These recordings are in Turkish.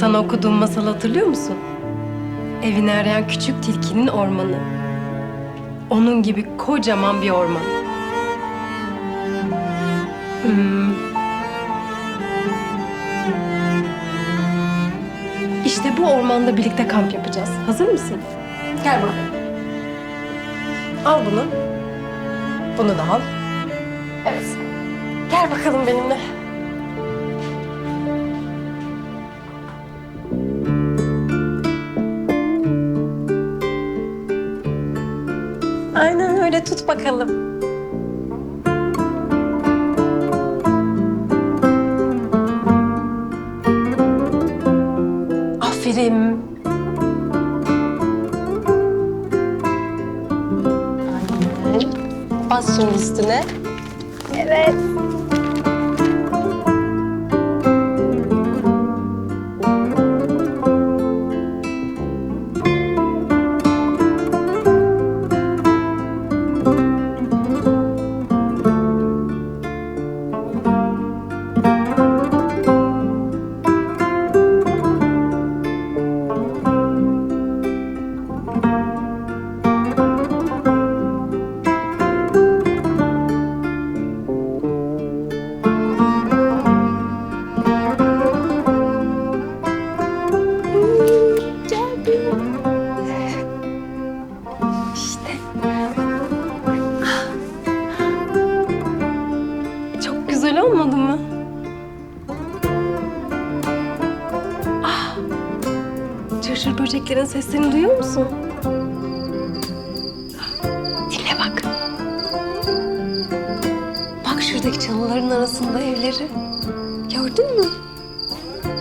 Sana okuduğum masal hatırlıyor musun? Evini arayan küçük tilkinin ormanı. Onun gibi kocaman bir orman. Hmm. İşte bu ormanda birlikte kamp yapacağız. Hazır mısın? Gel bakalım. Al bunu. Bunu da al. Evet. Gel bakalım benimle. Tut bakalım. Aferin. Bas şimdi üstüne. Evet. Olmadı mı? Ah! Çırşır böceklerin seslerini duyuyor musun? Dinle bak. Bak şuradaki çalıların arasında evleri. Gördün mü?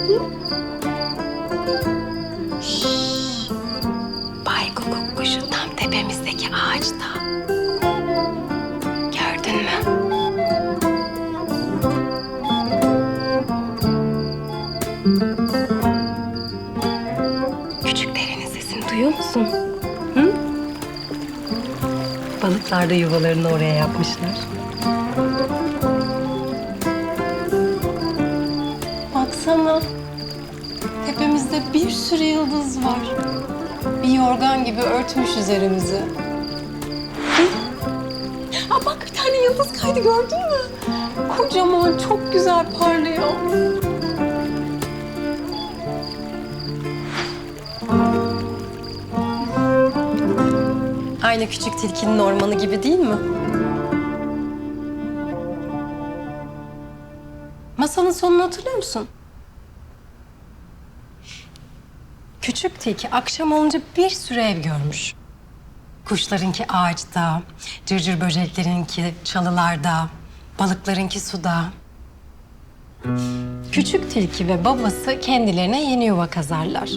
Hı? Şşş. Baykokuk kuşu tam tepemizdeki ağaçta. Duyuyor musun? Hı? Balıklar da yuvalarını oraya yapmışlar. Baksana. Tepemizde bir sürü yıldız var. Bir yorgan gibi örtmüş üzerimizi. Aa bak bir tane yıldız kaydı gördün mü? Kocaman çok güzel parlıyor. Aynı küçük tilkinin ormanı gibi değil mi? Masanın sonunu hatırlıyor musun? Küçük tilki akşam olunca bir sürü ev görmüş. Kuşlarınki ağaçta, cırcır böceklerinki çalılarda, balıklarınki suda. Küçük tilki ve babası kendilerine yeni yuva kazarlar.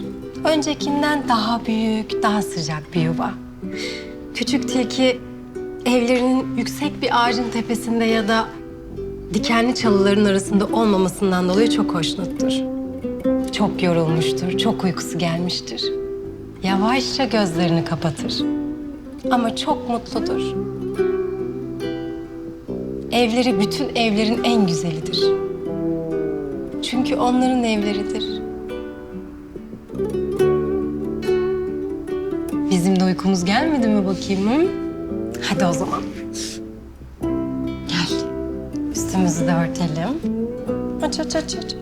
Öncekinden daha büyük, daha sıcak bir yuva. Küçük tilki evlerinin yüksek bir ağacın tepesinde ya da dikenli çalıların arasında olmamasından dolayı çok hoşnuttur. Çok yorulmuştur, çok uykusu gelmiştir. Yavaşça gözlerini kapatır. Ama çok mutludur. Evleri bütün evlerin en güzelidir. Çünkü onların evleridir. Bizim de uykumuz gelmedi mi bakayım hı? Hadi o zaman. Gel. Üstümüzü de örtelim. Aç aç aç aç.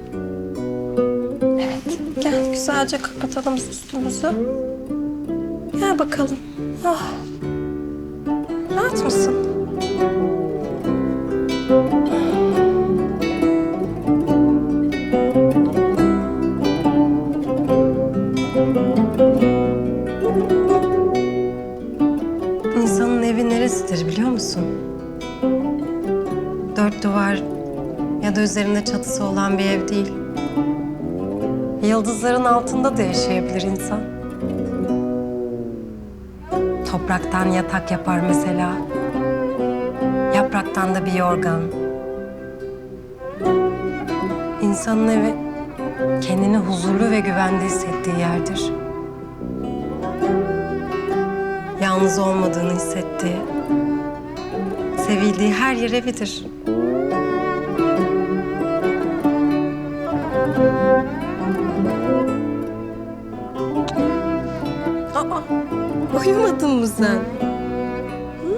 Evet. Gel güzelce kapatalım üstümüzü. Gel bakalım. Ah. Rahat mısın? Neresidir biliyor musun? Dört duvar ya da üzerinde çatısı olan bir ev değil. Yıldızların altında da yaşayabilir insan. Topraktan yatak yapar mesela. Yapraktan da bir yorgan. İnsanın evi kendini huzurlu ve güvende hissettiği yerdir yalnız olmadığını hissettiği, sevildiği her yer evidir. Aa, uyumadın mı sen? Hı?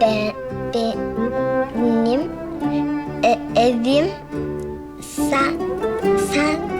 Be, benim e, evim sen sen